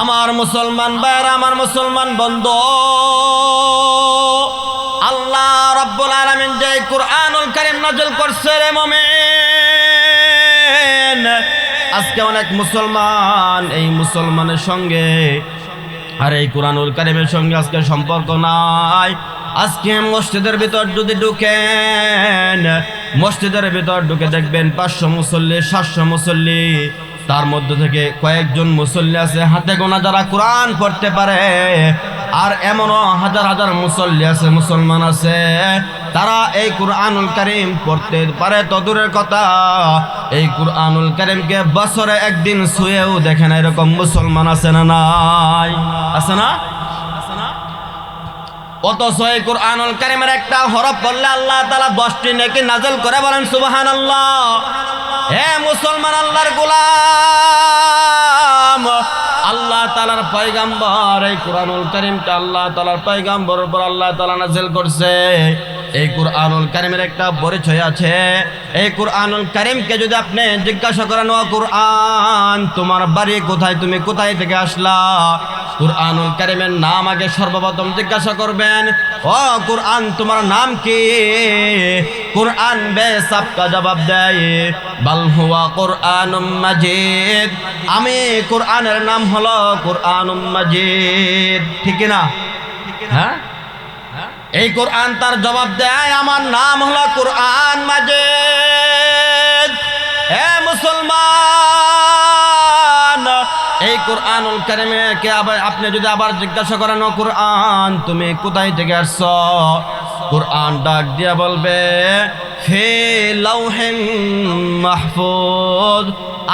আমার মুসলমান ভাইয়ের, আমার মুসলমান বন্ধ, আল্লাহ রাব্বুল আলামিন যে কুরআনুল কারীম নাযিল করছে রে মুমিন, আজকে অনেক মুসলমান এই মুসলমানের সঙ্গে, আর এই কোরআনুল কারিমের সঙ্গে আজকে সম্পর্ক নাই। আজকে মসজিদের ভিতর যদি ঢুকেন, মসজিদের ভিতর ঢুকে দেখবেন পাঁচশো মুসল্লি, সাতশো মুসল্লি তার মধ্য থেকে কয়েকজন মুসল্লি আছে, হাতে গোনা যারা কোরআন পড়তে পারে, আর এমনও হাজার হাজার মুসল্লি আছে, মুসলমান আছে, তারা এই কুরআনুল কারিম পড়তে পারে। তো দূরের কথা, এই কুরআনুল কারিমকে বছরে একদিন শুয়েও দেখে না এরকম মুসলমান আছে না নাই? আছে না? অথচ এই কুরআনুল কারিমের একটা হরফ পড়লে আল্লাহ তালা দশটি নেকি নাজল করে বলেন, সুবহানাল্লাহ। হে মুসলমান আল্লাহর গোলাম, আল্লাহ তালার পয়গাম্বর, এই কোরআনুল করিমটা আল্লাহ তালার পয়গাম্বর উপর আল্লাহ তালা নাজেল করছে। এই কোরআনুল কারিমের একটা পরিচয় আছে। এই কোরআনুল কারিমকে যদি আপনি জিজ্ঞাসা করেন, ও কোরআন, তোমার বাড়ি কোথায়? তুমি কোথায় থেকে আসলা? কোরআনুল কারিমের নাম আগে সর্বপ্রথম জিজ্ঞাসা করবেন, ও কোরআন, তোমার নাম কি? কোরআন বেশ আপকা জবাব দেয়, বাল হুয়া কোরআন মাজিদ। আমি কোরআনের নাম হলো কোরআন মাজিদ। ঠিক না? হ্যাঁ? এই কোরআন তার জবাব দেয়, আমার নাম হলো কোরআন মাজিদ। হে মুসলমান, এই কোরআনুল কারিমে কে আবার আপনি যদি আবার জিজ্ঞাসা করেন কোরআন, তুমি কোথায় থেকে আসছ? কোরআন ডাক দিয়া বলবে, ফে লাউহেন মাহফুজ।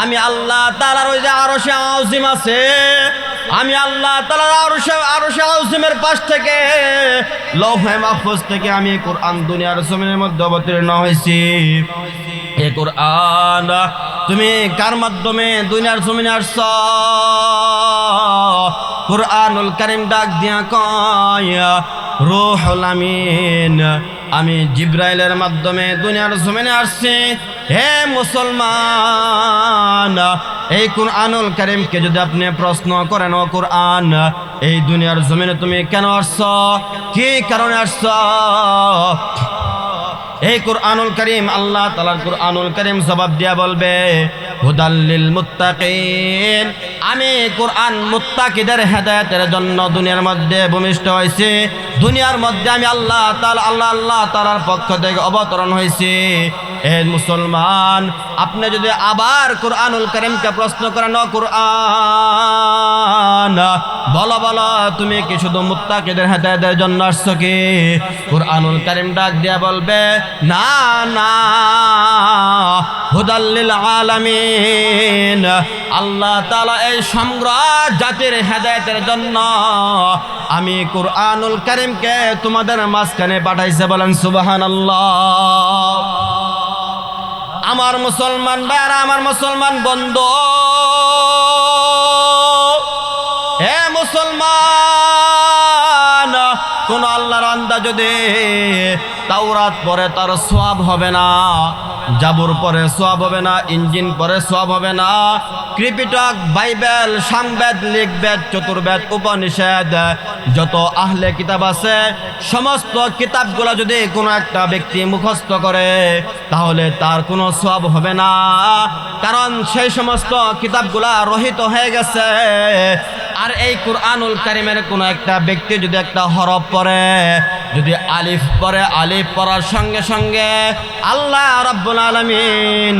আমি আল্লাহ তাআলার ওই যে আরশে আযিম আছে আমি আল্লাহ আযিমের পাশ থেকে, লৌহে মাহফুজ থেকে আমি কোরআন দুনিয়ার জমিনের মধ্যে অবতীর্ণ হয়েছি। এ কোরআন, তুমি কার মাধ্যমে দুনিয়ার জমিনে আসছ? কোরআনুল কারিম ডাক দিয়া কয়, রুহুল আমিন, আমি জিব্রাইলের মাধ্যমে দুনিয়ার জমিনে আসছি। হে মুসলমান, এই কোরআনুল কারিমকে যদি আপনি প্রশ্ন করেন, ও কোরআন, এই দুনিয়ার জমিনে তুমি কেন আসছ? কি কারণে আসছ? এই কোরআনুল করিম আল্লাহ তালার কোরআনুল করিম জবাব দিয়া বলবে হুদাল্লিল মুত্তাকিন। আমি কোরআন মুত্তাকিদের হেদায়েতের জন্য দুনিয়ার মধ্যে ভূমিষ্ঠ হয়েছি। দুনিয়ার মধ্যে আমি আল্লাহ তাআলা, আল্লাহ আল্লাহ তাআলার পক্ষ থেকে অবতরণ হয়েছি। এ মুসলমান, আপনি যদি আবার কোরআনুল করিমকে প্রশ্ন করেন, ও কোরআন, বলো বলো, তুমি কি শুধু মুত্তাকিদের হেদায়েতের জন্য আসছো কি? কোরআনুল করিম ডাক দিয়া বলবে, না না হুদাল্লিল আলামিন, আল্লাহ তাআলা এই সমগ্র জাতির হেদায়েতের জন্য আমি কোরআনুল করিমকে তোমাদের মাঝখানে পাঠাইছে বলেন, সুবহানাল্লাহ। আমার মুসলমান ভাইরা আমার মুসলমান বন্ধ। হে মুসলমান, কোন আল্লাহর আন্দা যদি তাওরাত পরে তার সব হবে না। জাবুর পরে সোয়াব হবে না, ইঞ্জিন পরে সোয়াব হবে না। ক্রিপিটক বাইবেল, সাংবেদ, লিখবেদ, চতুর্বেদ, উপনিষেদ, যত আহলে কিতাব আছে, সমস্ত কিতাবগুলো যদি কোনো একটা ব্যক্তি মুখস্থ করে, তাহলে তার কোনো সব হবে না। কারণ সেই সমস্ত কিতাবগুলা রহিত হয়ে গেছে। আর এই কোরআনুল কারিমের কোনো একটা ব্যক্তি যদি একটা হরফ পড়ে, যদি আলিফ পড়ে, আলিফ পড়ার সঙ্গে সঙ্গে আল্লাহ রাব্বুল আলামিন।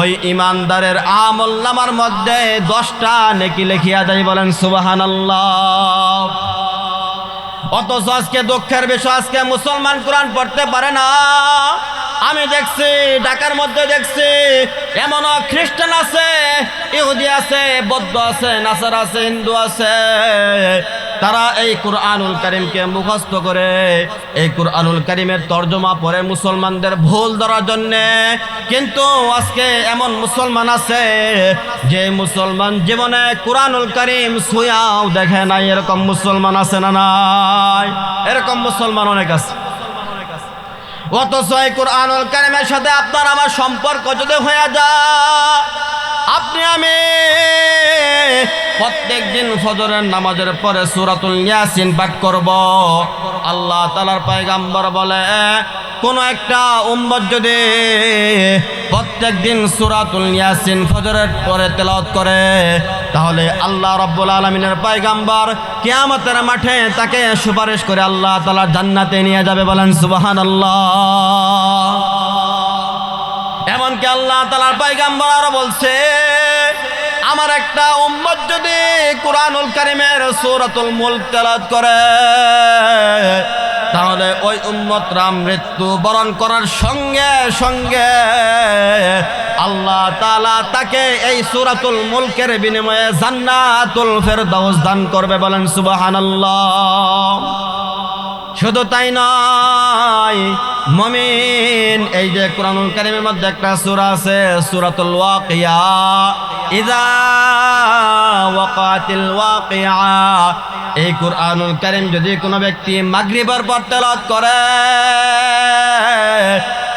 ওই ইমানদারের আমল নামার মধ্যে দশটা নেকি লেখিয়া বলেন, সুবহানাল্লাহ। অথচ আজকে দুঃখের বিষয়, আজকে মুসলমান কোরআন পড়তে পারে না। আমি দেখছি, ঢাকার মধ্যে দেখছি, এমন খ্রিস্টান আছে, ইহুদি আছে, বৌদ্ধ আছে, নাসার আছে, হিন্দু আছে। তারা এই কুরআনুল করিমকে মুখস্থ করে। এই কুরআনুল করিমের তর্জমা পরে মুসলমানদের ভুল ধরার জন্যে কিন্তু আজকে এমন মুসলমান আছে যে মুসলমান জীবনে কুরআনুল করিম সুয়াও দেখে নাই। এরকম মুসলমান আছে না নাই? এরকম মুসলমান অনেক আছে। অথচ এই কোরআনুল কারিমের সাথে আপনার আমার সম্পর্ক যদি হয়ে যায়, আপনি আমি প্রত্যেক দিন ফজরের নামাজের পরে সুরাতুল ইয়াসিন পাঠ করব। আল্লাহ তালার পায়গাম্বর বলে, কোন একটা উম্মত যদি প্রত্যেক দিন সুরাতুল ইয়াসিন ফজরের পরে তেলাওয়াত করে, তাহলে আল্লাহ রাব্বুল আলমিনের পায়গাম্বর কিয়ামতের মাঠে তাকে সুপারিশ করে আল্লাহ তালা জান্নাতে নিয়ে যাবে বলেন সুবাহান আল্লাহ এমনকি আল্লাহ তালার পায়গাম্বর আরও বলছে আমার একটা উম্মত যদি কোরআনুল কারিমের সূরাতুল মুলক তেলাওয়াত করে, তাহলে ওই উম্মতরা মৃত্যু বরণ করার সঙ্গে সঙ্গে আল্লাহ তাআলা তাকে এই সূরাতুল মুলকের বিনিময়ে জান্নাতুল ফেরদাউস দান করবে বলেন সুবহানাল্লাহ। শুধু তাই নয় মমিন, এই যে কোরআনুল কারিমের মধ্যে একটা সূরা আছে, সূরাতুল ওয়াকিয়া। ইযা ওয়াকাতিল ওয়াকিয়া। এই কোরআনুল কারিম যদি কোনো ব্যক্তি মাগরিবের পর তেলাওয়াত করে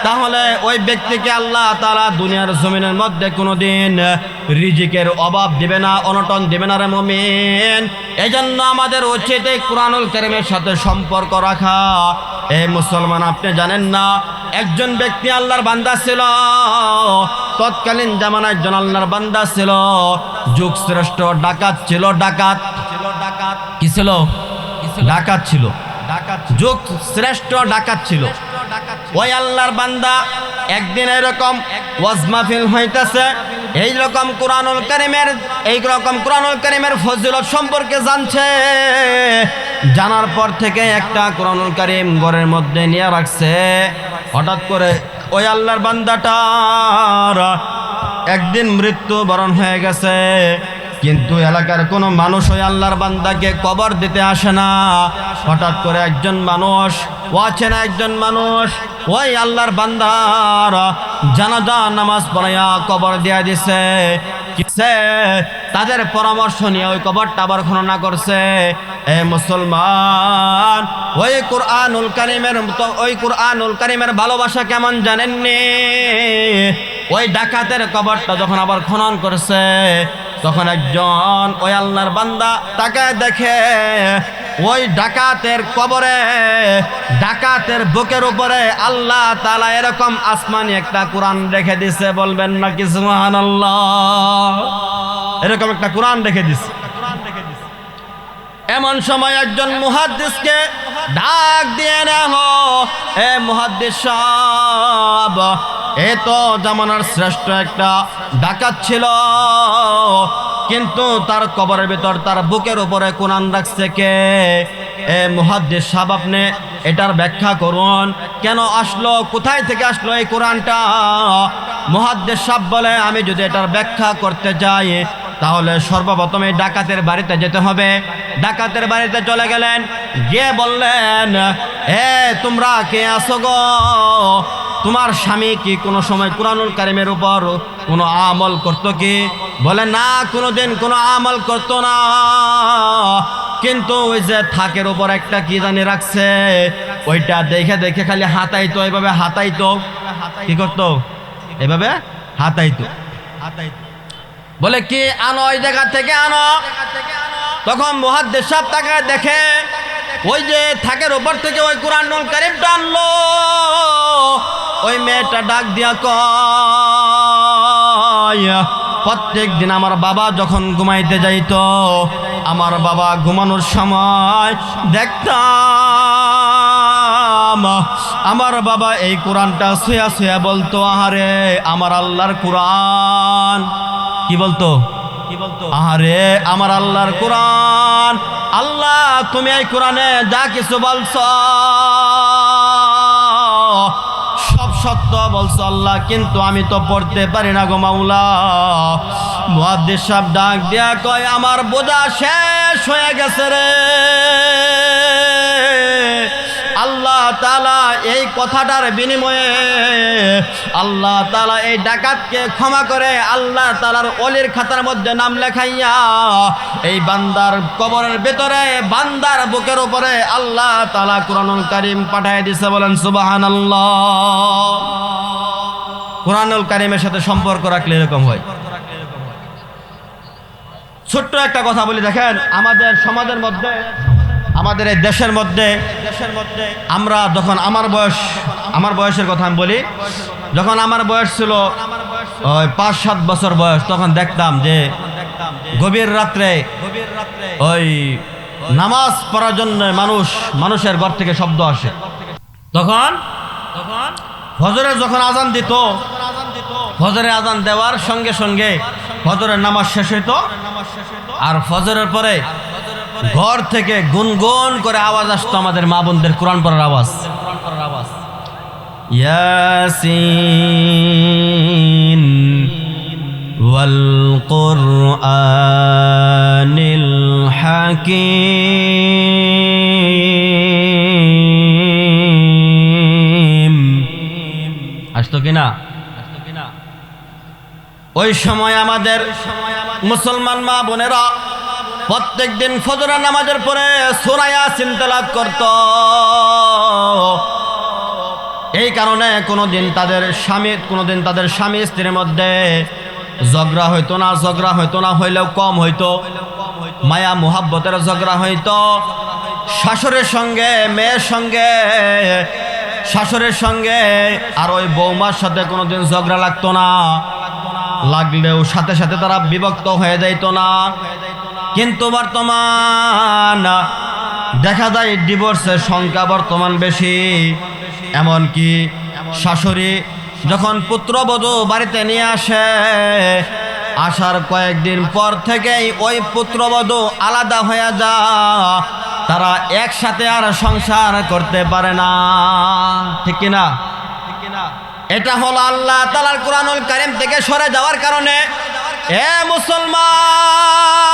তাহলে ওই ব্যক্তিকে আল্লাহ তারা দুনিয়ার জমিনের মধ্যে কোনোদিন রিজিকের অভাব দিবে না, অনটন দিবে না রে মমিন। এই জন্য আমাদের উচিত এই কোরআনুল কারিমের সাথে সম্পর্ক রাখা। এ মুসলমান, আপনি জানেন না, একজন ব্যক্তি আল্লাহর বান্দা ছিল, তৎকালীন জামানায় একজন আল্লাহর বান্দা ছিল, যুগ শ্রেষ্ঠ ডাকাত ছিল ডাকাত ছিল, ডাকাত। কি ছিল? ডাকাত ছিল। যুগ শ্রেষ্ঠ ডাকাত ছিল। ওই আল্লাহর বান্দা একদিন এরকম ওয়াজ মাহফিল হইতেছে। এই রকম কোরআনুল করিমের এই রকম কোরআনুল করিমের ফজিলত সম্পর্কে জানছে। জানার পর থেকে একটা কোরআনুল করিম ঘরের মধ্যে নিয়ে রাখছে। হঠাৎ করে ওই আল্লাহর বান্দাটার একদিন মৃত্যু বরণ হয়ে গেছে। কিন্তু এলাকার কোনো মানুষ ওই আল্লাহর বান্দাকে কবর দিতে আসে না। হঠাৎ করে একজন মানুষ, ও আছে না একজন মানুষ? ওই আল্লাহর বান্দার জানাজা, নামাজ পড়াইয়া কবর দিয়া দিছে। কিসে তাদের পরামর্শ নিয়ে ওই কবরটা আবার খননা করছে। এ মুসলমান, ওই কোরআনুল কারিমের ওই কোরআনুল কারিমের ভালোবাসা কেমন জানেননি? ওই ডাকাতের কবরটা যখন আবার খনন করছে তখন একজন ওই আল্লাহর বান্দা তাকে দেখে ওই ডাকাতের কবরে, ডাকাতের বুকের উপরে আল্লাহ তালা এরকম আসমানি একটা কোরআন রেখে দিছে। বলবেন না কিছু মহান এরকম একটা কোরআন রেখে দিছে। এমন সময় একজন মুহাদ্দিসকে ডাক দিয়ে নেহ এ মুহাদ্দিস এ তো জামানার শ্রেষ্ঠ একটা ডাকাত ছিল। কিন্তু তার কবরের ভিতর তার বুকের উপরে কোরআন রাখছে কে? এ মুহাদ্দিস সাহেব, আপনি এটার ব্যাখ্যা করুন। কেন আসলো? কোথায় থেকে আসলো এই কোরআনটা? মুহাদ্দিস সাহেব বলে, আমি যদি এটার ব্যাখ্যা করতে যাই, তাহলে সর্বপ্রথম ডাকাতের বাড়িতে যেতে হবে। ডাকাতের বাড়িতে চলে গেলেন। গিয়ে বললেন, এ, তোমরা কে আসো গো? তোমার স্বামী কি কোনো সময় কোরআনুল কারিমের উপর কোনো আমল করতো কি? বলে, না, কোনোদিন কোনো আমল করতো না। কিন্তু ওই যে থাকের উপর একটা কি জানি রাখছে, ওইটা দেখে দেখে খালি হাতাইতো, এভাবে হাতাইতো। কি করতো? এভাবে হাতাইতো। হাতাইতো বলে, কি আনো ওই জায়গা থেকে আনো? তখন মহাদ্দেশ তাকে দেখে, ওই যে থাকের উপর থেকে ওই কোরআনুল কারিমটা আনলো। ওই মেয়েটা ডাক দিয়া কয় প্রত্যেক দিন আমার বাবা যখন ঘুমাইতে যাইত আমার বাবা ঘুমানোর সময় দেখতাম আমার বাবা এই কোরআনটা শুয়া শুয়া বলতো আহারে আমার আল্লাহর কোরআন। কি বলতো? কি বলতো? আহারে আমার আল্লাহর কোরআন। আল্লাহ তুমি এই কোরআনে যা কিছু বলছ সত্য বলছো আল্লাহ, কিন্তু আমি তো পড়তে পারি না গো মাওলা। সাহেব ডাক দিয়া কয়, আমার বোঝা শেষ হয়ে গেছে রে। আল্লাহ তালা এই কথাটার বিনিময়ে আল্লাহ তালা এই ডাকাতকে ক্ষমা করে আল্লাহ তালার অলির খাতার মধ্যে নাম লেখাইয়া এই বান্দার কবরের ভেতরে, বান্দার বুকের উপরে আল্লাহ তালা কোরআনুল করিম পাঠায় দিছে বলেন সুবাহান কোরআনুল কারিমের সাথে সম্পর্ক রাখলে এরকম হয়। ছোট্ট একটা কথা বলি, দেখেন, আমাদের সমাজের মধ্যে, আমাদের এই দেশের মধ্যে আমরা যখন আমার বয়স, আমার বয়সের কথা আমি বলি, যখন আমার বয়স ছিল ওই পাঁচ, সাত বছর বয়স, তখন দেখতাম যে গভীর রাত্রে ওই নামাজ পড়ার জন্য মানুষ, মানুষের ঘর থেকে শব্দ আসে। তখন ফজরে যখন আজান দিত ফজরে আজান দেওয়ার সঙ্গে সঙ্গে ফজরের নামাজ শেষ হইতো। আর ফজরের পরে ঘর থেকে গুনগুন করে আওয়াজ আসতো আমাদের মা বোনদের কোরআন পড়ার আওয়াজ। ইয়াসিন ওয়াল কুরআনিল হাকিম। আসতো কিনা ওই সময় আমাদের মুসলমান মা বোনেরা প্রত্যেক দিন ফজরের নামাজের পরে সোরায়া চিন্তালাভ করত। এই কারণে কোনোদিন তাদের স্বামী, কোনোদিন তাদের স্বামী স্ত্রীর মধ্যে ঝগড়া হইতো না, ঝগড়া হইতো না, হইলেও কম হইতো। মায়া, মোহাব্বতের ঝগড়া হইতো। শাশুড়ের সঙ্গে, মেয়ের সঙ্গে, শাশুড়ের সঙ্গে আর ওই বৌমার সাথে কোনোদিন ঝগড়া লাগতো না। লাগলেও সাথে সাথে তারা বিভক্ত হয়ে যাইতো না। কিন্তু বর্তমান দেখা যায় ডিভোর্সের সংখ্যা বর্তমান বেশি। এমনকি শাশুড়ি যখন পুত্রবধূ বাড়িতে নিয়ে আসে, আসার কয়েকদিন পর থেকেই ওই পুত্রবধূ আলাদা হয়ে যা তারা একসাথে আর সংসার করতে পারে না। ঠিক কিনা? এটা হলো আল্লাহ তালার কোরআনুল কারিম থেকে সরে যাওয়ার কারণে। এ মুসলমান!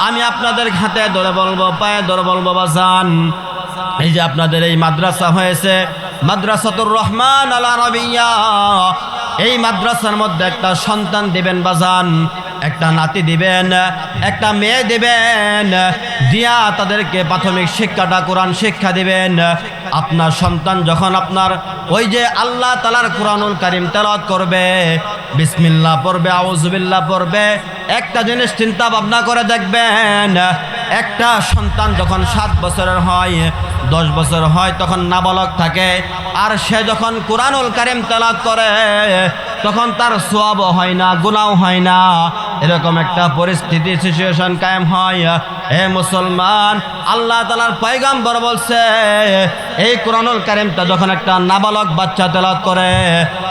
আমি আপনাদের হাতে ধরে বলব, পায়ে ধরে বলব বা যান এই যে আপনাদের এই মাদ্রাসা হয়েছে মাদ্রাসাতুর রহমান আলা রবিয়া এই মাদ্রাসার মধ্যে একটা সন্তান দিবেন বাজান, একটা নাতি দিবেন, একটা মেয়ে দিবেন, দিয়া তাদেরকে প্রাথমিক শিক্ষাটা, কোরআন শিক্ষা দিবেন। আপনার সন্তান যখন আপনার ওই যে আল্লাহ তালার কোরআনুল কারিম তেলাওয়াত করবে বিসমিল্লা পড়বে আউজুবিল্লাহ পড়বে, একটা জিনিস চিন্তা ভাবনা করে দেখবেন একটা সন্তান যখন সাত বছরের হয়, দশ বছর হয়, তখন নাবালক থাকে। আর সে যখন কোরআনুল কারিম তালাক করে, তখন তার সোয়াবও হয় না গুনাও হয় না। এরকম একটা পরিস্থিতি সিচুয়েশন কায়েম হয়। এ মুসলমান, আল্লাহ তালার পয়গাম্বর বলছে, এই কোরআনুল কারিমটা যখন একটা নাবালক বাচ্চা তেলাত করে,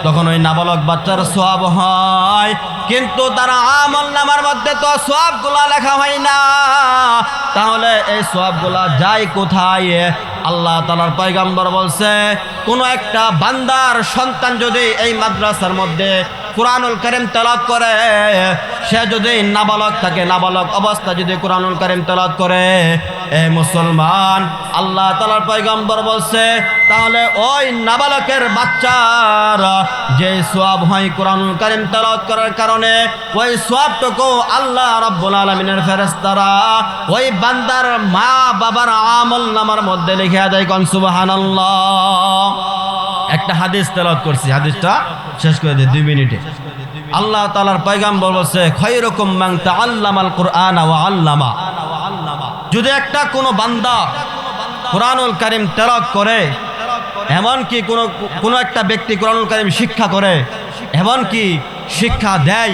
তখন ওই নাবালক বাচ্চার সোয়াব হয়। কিন্তু তারা আমল নামার মধ্যে তো সোয়াবগুলা লেখা হয় না। তাহলে এই সোয়াবগুলা যায় কোথায়? আল্লাহ তালার পয়গাম্বর বলছে, কোনো একটা বান্দার সন্তান যদি এই মাদ্রাসার মধ্যে কোরআনুল করিম তেলাত করে, সে যদি নাবালক থাকে, নাবালক অবস্থা যদি কোরআনুল করিম তেলাত করে, এ মুসলমান, আল্লাহ তালার পয়গম্বর বলছে, তাহলে ওই নাবালকের বাচ্চার যে সোয়াব হয় কোরআনুল করিম তেলাত করার কারণে, ওই সোয়াবটুকু আল্লাহ রাব্বুল আলমিনের ফেরেস্তারা ওই বান্দার মা বাবার আমল নামার মধ্যে লিখে দেয় কন সুবাহানাল্লাহ। একটা হাদিস তেলাওয়াত করছি। হাদিসটা শেষ করে দিই, দুই মিনিটে। আল্লাহ তালার পয়গাম্বর বলছে, খৈরকম মাং তাআল্লামাল কুরআন ওয়া আল্লামা। যদি একটা কোনো বান্দা কোরআনুল কারিম তেলাওয়াত করে, এমনকি কোনো কোনো একটা ব্যক্তি কোরআনুল কারিম শিক্ষা করে, এমনকি শিক্ষা দেয়,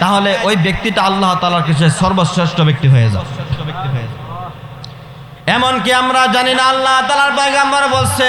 তাহলে ওই ব্যক্তিটা আল্লাহ তালার কাছে সর্বশ্রেষ্ঠ ব্যক্তি হয়ে যায় এমনকি আমরা জানি না, আল্লাহ তালার পয়গাম্বর বলছে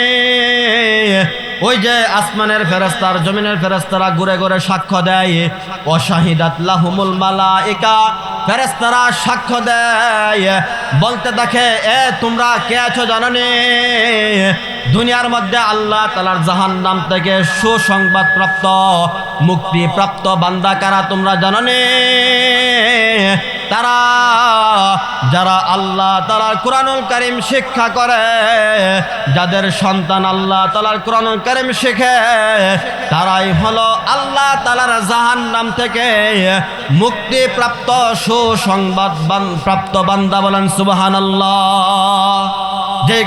ওই যে আসমানের ফেরেস্তার জমিনের ফেরেস্তারা ঘুরে ঘুরে সাক্ষ্য দেয় অশাহিদাত লাহুমুল মালাইকা ফেরেস্তারা সাক্ষ্য দেয়। বলতে দেখে এ, তোমরা কে আছো জানো দুনিয়ার মধ্যে আল্লাহ তালার জাহান নাম থেকে সুসংবাদ প্রাপ্ত মুক্তি প্রাপ্ত বান্দা কারা তোমরা জানো তারা, যারা আল্লাহ তালার কোরআনুল করিম শিক্ষা করে, যাদের সন্তান আল্লাহ তালার কোরআনুল করিম শিখে, তারাই হলো আল্লাহ তালার জাহান নাম থেকে মুক্তিপ্রাপ্ত সুসংবাদ প্রাপ্ত বান্দা বলেন সুবাহান আল্লাহ